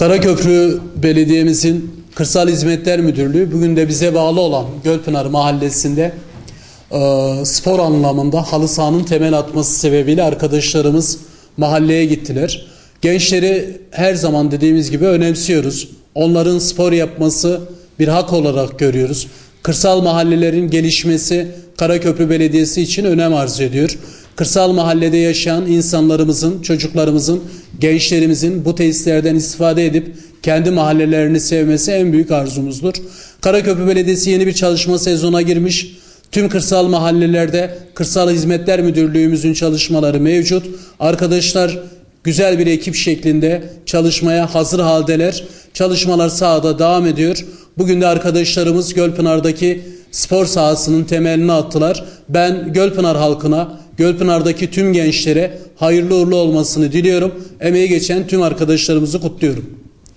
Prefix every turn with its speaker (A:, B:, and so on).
A: Karaköprü Belediye'mizin Kırsal Hizmetler Müdürlüğü bugün de bize bağlı olan Gölpınar Mahallesi'nde e, spor anlamında halı sahanın temel atması sebebiyle arkadaşlarımız mahalleye gittiler. Gençleri her zaman dediğimiz gibi önemsiyoruz. Onların spor yapması bir hak olarak görüyoruz. Kırsal mahallelerin gelişmesi Karaköprü Belediyesi için önem arz ediyor. Kırsal mahallede yaşayan insanlarımızın, çocuklarımızın, gençlerimizin bu tesislerden istifade edip kendi mahallelerini sevmesi en büyük arzumuzdur. Karaköprü Belediyesi yeni bir çalışma sezonuna girmiş. Tüm kırsal mahallelerde Kırsal Hizmetler Müdürlüğümüzün çalışmaları mevcut. Arkadaşlar güzel bir ekip şeklinde çalışmaya hazır haldeler. Çalışmalar sahada devam ediyor. Bugün de arkadaşlarımız Gölpınar'daki spor sahasının temelini attılar. Ben Gölpınar halkına, Gölpınar'daki tüm gençlere hayırlı uğurlu olmasını diliyorum. Emeği geçen tüm arkadaşlarımızı kutluyorum.